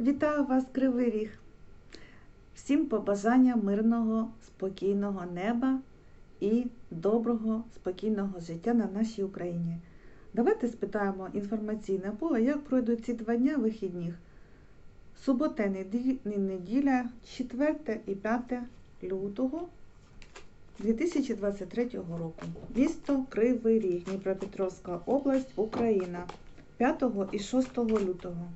Вітаю вас, Кривий Ріг! Всім побажання мирного, спокійного неба і доброго, спокійного життя на нашій Україні. Давайте спитаємо інформаційне поле, як пройдуть ці два дня вихідних. Субота неділя, 4 і 5 лютого 2023 року. Місто Кривий Ріг, Дніпропетровська область, Україна. 5 і 6 лютого.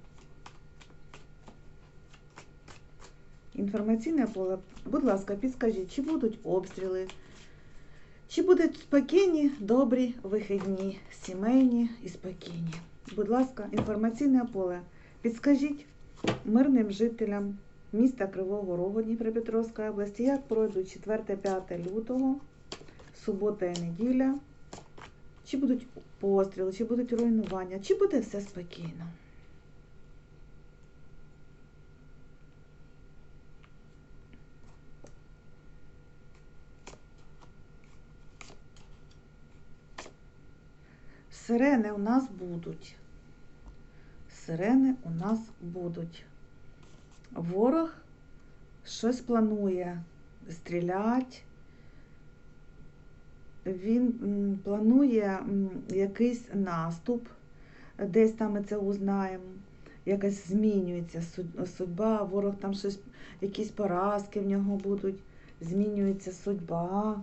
Інформаційне поле. Будь ласка, підскажіть, чи будуть обстріли, чи будуть спокійні, добрі вихідні, сімейні і спокійні. Будь ласка, інформаційне поле. Підскажіть мирним жителям міста Кривого Рогу Дніпропетровської області, як пройдуть 4-5 лютого, субота і неділя, чи будуть постріли, чи будуть руйнування, чи буде все спокійно. Сирени у нас будуть. Сирени у нас будуть. Ворог щось планує стріляти. Він планує якийсь наступ, десь там ми це узнаємо, якась змінюється судьба, ворог там щось, якісь поразки в нього будуть, змінюється судьба,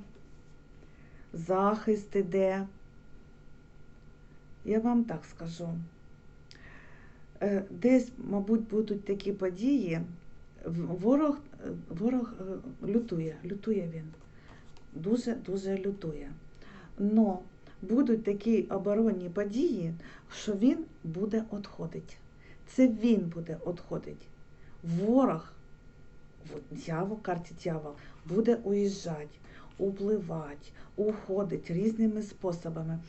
захист іде. Я вам так скажу. Е, Десь, мабуть, будуть такі події. Ворог, ворог е, лютує, лютує він. Дуже-дуже лютує. Но будуть такі оборонні події, що він буде відходити. Це він буде відходити. Ворог, дьявол, карті дьявол, буде уїжджати, upливати, уходить різними способами.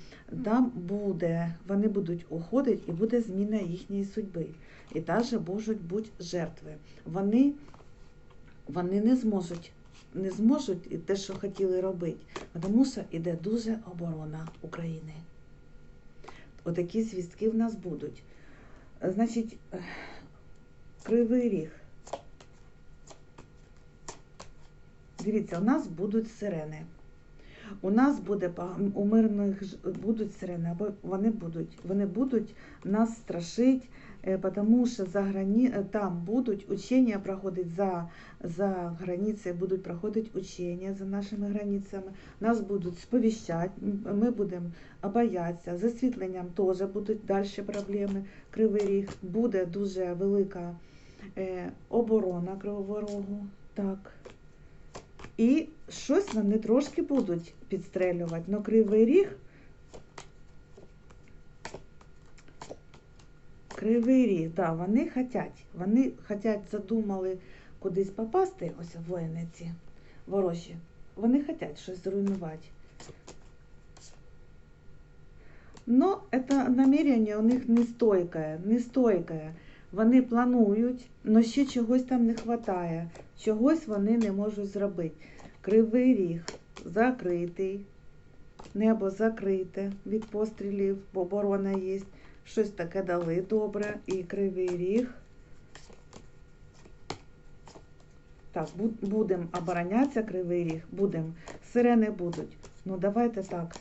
Там буде, вони будуть уходити і буде зміна їхньої судьби. І навіть можуть бути жертви. Вони, вони не зможуть, не зможуть і те, що хотіли робити, тому що йде дуже оборона України. Отакі звістки в нас будуть. Значить, Кривий Ріг. Дивіться, у нас будуть сирени. У нас буде у мирних будуть сирени, або вони будуть, вони будуть нас страшити, е, тому що за грані... е, там будуть учення проходити за, за границею, будуть проходити учення за нашими границями, нас будуть сповіщати, ми будемо обоятися, з освітленням теж будуть далі проблеми. Кривий ріг буде дуже велика е, оборона Кривого Рогу. Так. І щось вони трошки будуть підстрелювати. Но кривий ріг. Кривий ріг, да, вони хотять. Вони хотять, задумали кудись попасти, ось воїни ці ворожі. Вони хотять щось зруйнувати. Но це намірення у них не стойке, не стойке. Вони планують, але ще чогось там не вистачає. Чогось вони не можуть зробити. Кривий ріг закритий, небо закрите від пострілів, бо оборона є. Щось таке дали добре. І кривий ріг. Так, будемо оборонятися, кривий ріг, будемо. Сирени будуть. Ну, давайте так.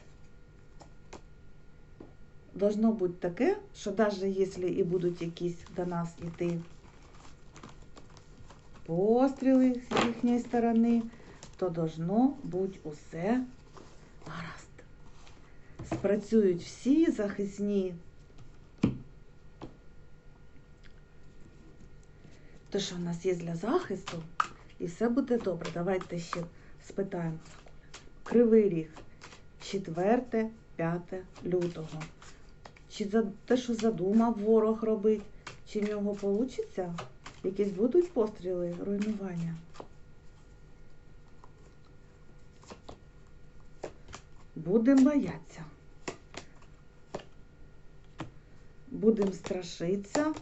Должно бути таке, що навіть якщо і будуть якісь до нас йти постріли з їхньої сторони, то должно бути усе гаразд. Спрацюють всі захисні. Те, що в нас є для захисту, і все буде добре. Давайте ще спитаємо. Кривий ріг. 4-5 лютого. Чи за те, що задумав ворог робить, чи в нього вийде? Якісь будуть постріли, руйнування? Будемо боятися. Будемо страшитися.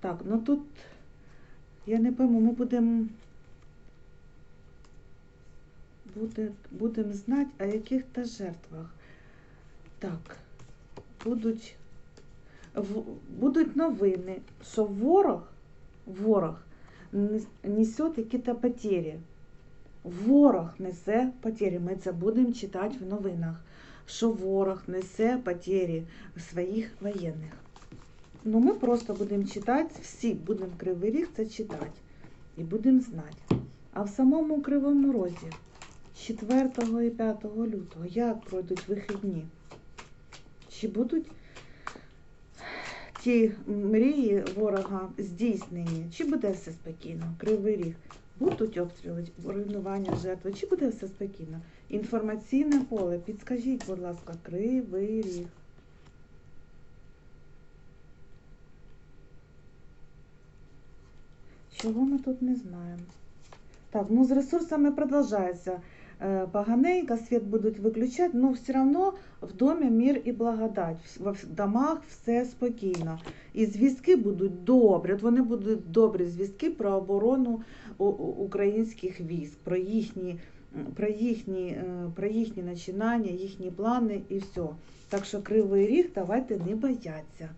Так, ну тут, я не пойму, ми будемо буде, будемо знати о яких-то жертвах. Так, будуть в- будуть новини, що ворог, ворог несе якісь потери. Ворог несе потери. Ми це будемо читати в новинах, що ворог несе потери своїх воєнних. Ну, ми просто будемо читати, всі будемо Кривий Ріг це читати і будемо знати. А в самому Кривому Розі 4 і 5 лютого як пройдуть вихідні? Чи будуть ті мрії ворога здійснені? Чи буде все спокійно? Кривий Ріг. Будуть обстріли, руйнування жертви, чи буде все спокійно? Інформаційне поле, підскажіть, будь ласка, Кривий Ріг. Чого ми тут не знаємо? Так, ну з ресурсами продовжується. Э, Поганенько, свет будуть виключати, но все равно в домі мир і благодать. В домах все спокійно. І звістки будуть добрі. От вони будуть добрі звістки про оборону українських військ, про їхні, про їхні, е, про їхні начинання, їхні плани і все. Так що кривий ріг давайте не бояться.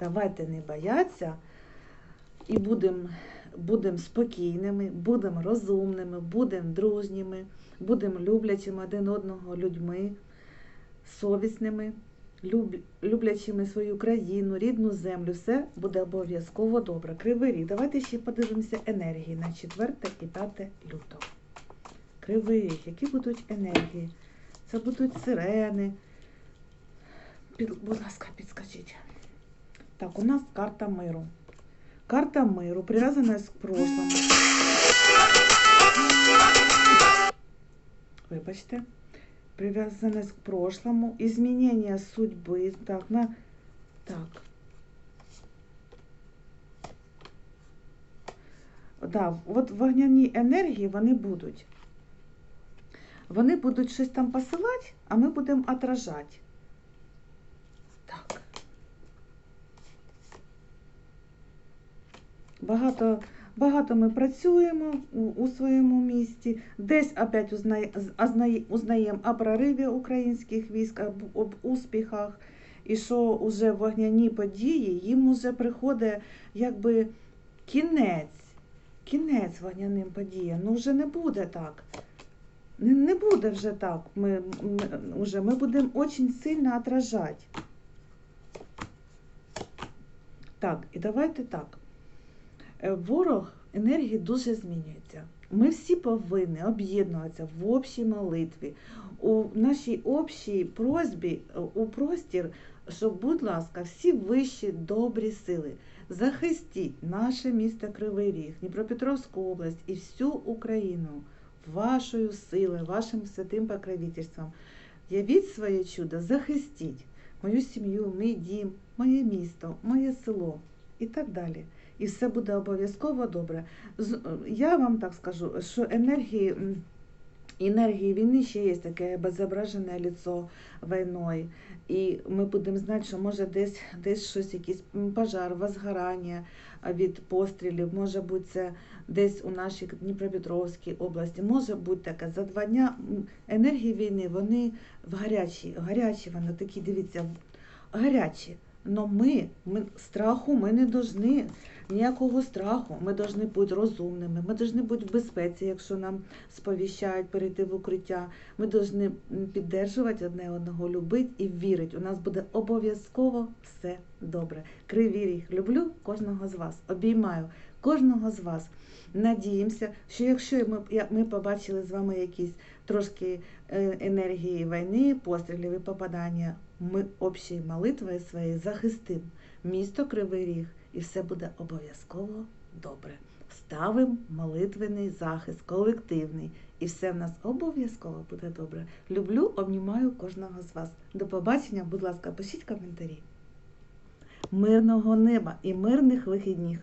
Давайте не бояться і будемо будем спокійними, будемо розумними, будемо дружніми, будемо люблячими один одного людьми, совісними, люб, люблячими свою країну, рідну землю. Все буде обов'язково добре. Кривий ріг. Давайте ще подивимося енергії на 4 і 5 лютого. Кривий ріг. Які будуть енергії? Це будуть сирени. Будь ласка, підскажіть. Так, у нас карта миру. Карта миру, привязанная к прошлому. Вибачте. Привязанность к прошлому. Изменение судьбы. Так, на... Так. Да, от вогняні енергії вони будуть. Вони будуть щось там посилати, а ми будемо отражати. Так. Багато, багато ми працюємо у, у своєму місті, десь опять узнає, узнаємо о прориві українських військ, об, об успіхах, і що вже вогняні події, їм уже приходить якби кінець, кінець вогняним подіям. Ну вже не буде так. Не, буде вже так. Ми, ми, уже, ми будемо дуже сильно отражати. Так, і давайте так. Е, Ворог енергії дуже змінюється. Ми всі повинні об'єднуватися в общій молитві, у нашій общій просьбі, е, у простір, щоб, будь ласка, всі вищі добрі сили захистіть наше місто Кривий Ріг, Дніпропетровську область і всю Україну вашою силою, вашим святим покровительством. Явіть своє чудо, захистіть мою сім'ю, мій дім, моє місто, моє село і так далі. І все буде обов'язково добре. Я вам так скажу, що енергії, енергії війни ще є таке безображене лицо війною. І ми будемо знати, що може десь, десь щось, якийсь пожар, возгорання від пострілів, може бути це десь у нашій Дніпропетровській області, може бути таке за два дня. Енергії війни, вони в гарячі, гарячі вони такі, дивіться, гарячі. Но ми, ми страху ми не должны, ніякого страху. Ми повинні бути розумними, ми повинні бути в безпеці, якщо нам сповіщають перейти в укриття. Ми повинні піддержувати одне одного, любити і вірити. У нас буде обов'язково все добре. Кривий ріг. Люблю кожного з вас. Обіймаю кожного з вас. Надіємося, що якщо ми, ми побачили з вами якісь трошки е, енергії війни, пострілів і попадання, ми общою молитвою своєю захистимо місто Кривий Ріг, і все буде обов'язково добре. Ставимо молитвений захист, колективний, і все в нас обов'язково буде добре. Люблю, обнімаю кожного з вас. До побачення, будь ласка, пишіть коментарі. Мирного неба і мирних вихідних!